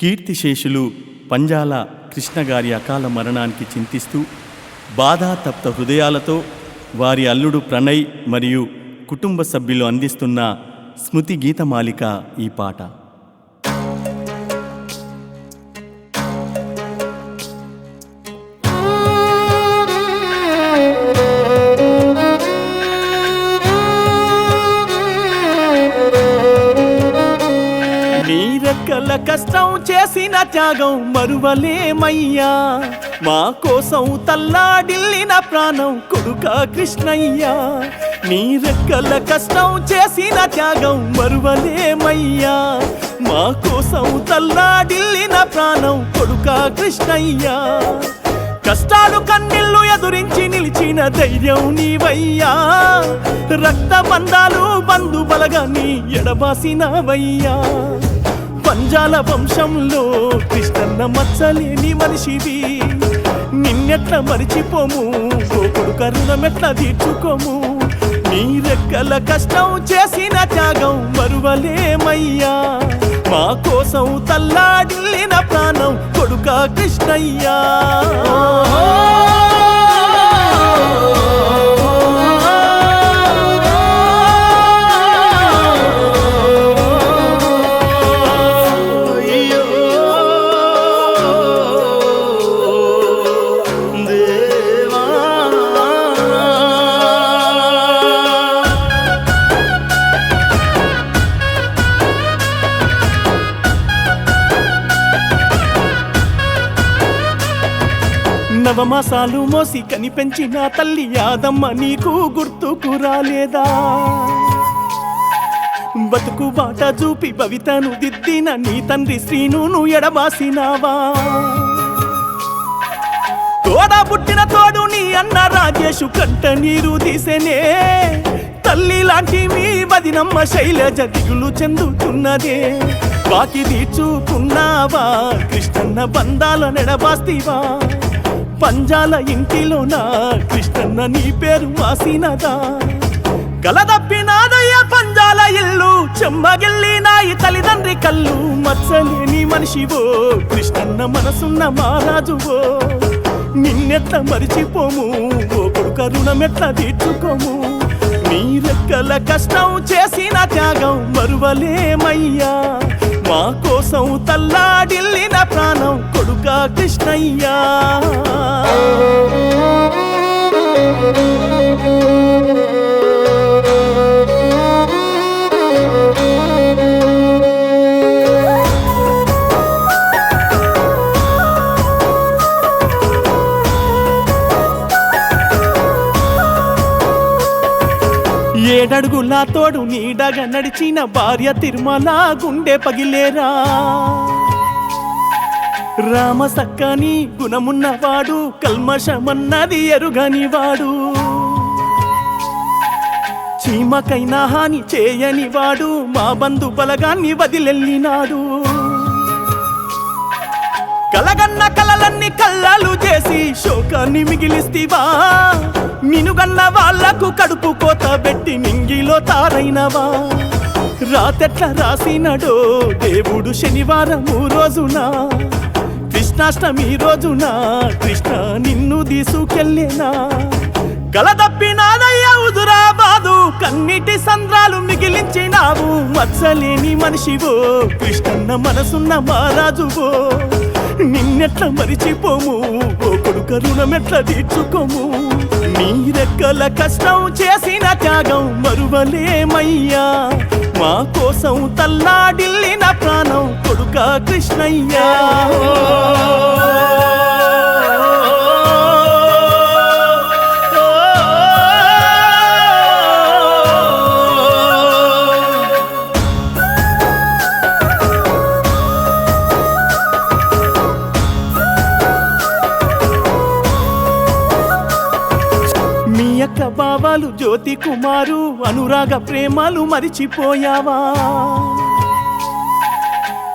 కీర్తిశేషులు పంజాల కృష్ణగారి అకాల మరణానికి చింతిస్తూ బాధాతప్త హృదయాలతో వారి అల్లుడు ప్రణయ్ మరియు కుటుంబ సభ్యులు అందిస్తున్న స్మృతి గీతమాలిక ఈ పాట. కష్టం చేసిన త్యాగం మరువలేమయ్యా. మా కోసం తల్లాడిల్లిన ప్రాణం కొడుక కృష్ణయ్యా. నీరెక్కల కష్టం చేసిన త్యాగం మరువలేమయ్యా. మా కోసం తల్లాడిల్లిన ప్రాణం కొడుక కృష్ణయ్యా. కష్టాలు కన్నెళ్ళు ఎదురించి నిలిచిన ధైర్యం నీవయ్యా. రక్త బంధాలు బంధు బలగాన్ని ఎడబాసినవయ్యా. పంజాల వంశంలో కృష్ణన్న మచ్చలేని మనిషివి. నిన్నెట్ల మరిచిపోము గోకుడు కరుణమెట్ల తీర్చుకోము. నీ రెక్కల కష్టం చేసిన త్యాగం మరువలేమయ్యా. మా కోసం తల్లాడిల్లిన ప్రాణం కొడుక కృష్ణయ్యా. నవమాసాలు మోసి కనిపెంచిన తల్లి యాదమ్మ నీకు గుర్తుకు రాలేదా? బతుకు బాట చూపి భవితను దిద్దిన నీ తండ్రి శ్రీను ఎడబాసినావా? తోడా పుట్టిన తోడు నీ అన్న రాజేషు కంట నీరు తీసేనే తల్లి లాంటి మీ వదినమ్మ శైలజ దిగులు చెందుతున్నదే. బాకి తీర్చుకున్నావా? కృష్ణన్న బంధాల నెడబాస్తివా? పంజాల ఇంటిలోన కృష్ణన్న నీ పేరు వాసినదా? కలదప్పినాదయ్య పంజాల ఇల్లు చెమ్మగిల్లి నాయి తల్లిదండ్రి కళ్ళు మచ్చలేని మనిషివో కృష్ణన్న మనసున్న మహారాజువో నిన్నెట్ల మరిచిపోము ఓ కొడుక రుణమెట్ల తీర్చుకోము. నీరెక్కల కష్టం చేసిన త్యాగం మరువలేమయ్యా. మా కోసం తల్లాడిల్లిన ప్రాణం కొడుక కృష్ణయ్యా. ఏడడుగులా తోడు నీడగా నడిచిన భార్య తిరుమల గుండె పగిలేరా. రామ సక్కని గుణమున్నవాడు కల్మషమన్నది ఎరుగని వాడు చీమకైనా హాని చేయని వాడు మా బంధు బలగాన్ని వదిలెళ్ళినాడు. కలగన్న కలలన్నీ తారైనవా రాతెట్ల రాసినడో దేవుడు శనివారము రోజున. కృష్ణాష్టమి రోజున కృష్ణ నిన్ను తీసుకెళ్ళేనా. కలదప్పినాదయ్య ఉదురాబాదు కన్నిటి సంద్రాలు మిగిలించినావు. మచ్చలేని మనిషివో కృష్ణన్న మనసున్న మహారాజువో. నిన్నెట్ల మరిచిపోము ఓ కొడుక రుణమెట్ల తీర్చుకోము. నీ రెక్కల కష్టం చేసిన త్యాగం మరువలేమయ్యా. మా కోసం తల్లాడిల్లిన ప్రాణం కొడుక కృష్ణయ్యా. మీ యొక్క భావాలు జ్యోతి కుమారు అనురాగ ప్రేమాలు మరిచిపోయావా?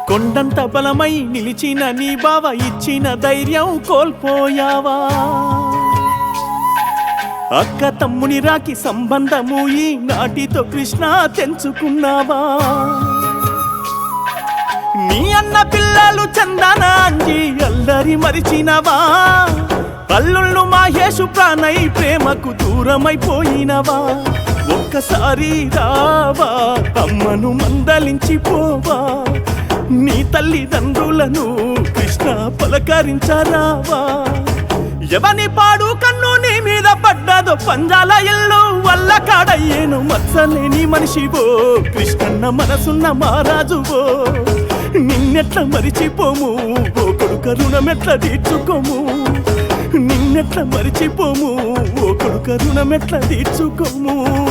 కొండంత బలమై నిలిచిన నీ బావ ఇచ్చిన ధైర్యం కోల్పోయావా? అక్క తమ్ముని రాకి సంబంధము ఈ నాటితో కృష్ణ తెంచుకున్నావా? నీ అన్న పిల్లలు చందనా అంజి అల్లరి మరిచినవా? అల్లుళ్ళు మాహేషు ప్రాణై ప్రేమకు దూరమైపోయినవా? ఒక్కసారి రావా అమ్మను మందలించి పోవా నీ తల్లిదండ్రులను కృష్ణ పలకరించరావా? ఎవని పాడు కన్ను నీ మీద పడ్డదో పంజాల ఇల్లు వల్ల కాడయ్యేను మత్సలేని మనిషివో కృష్ణన్న మనసున్న మహారాజువో. నిన్నెట్ల మరిచిపోము ఓ కొడుక రుణమెట్ల తీర్చుకోము. నిన్నెట్ల మరిచిపోము? ఒకడు కొడుక రుణమెట్ల తీర్చుకోము?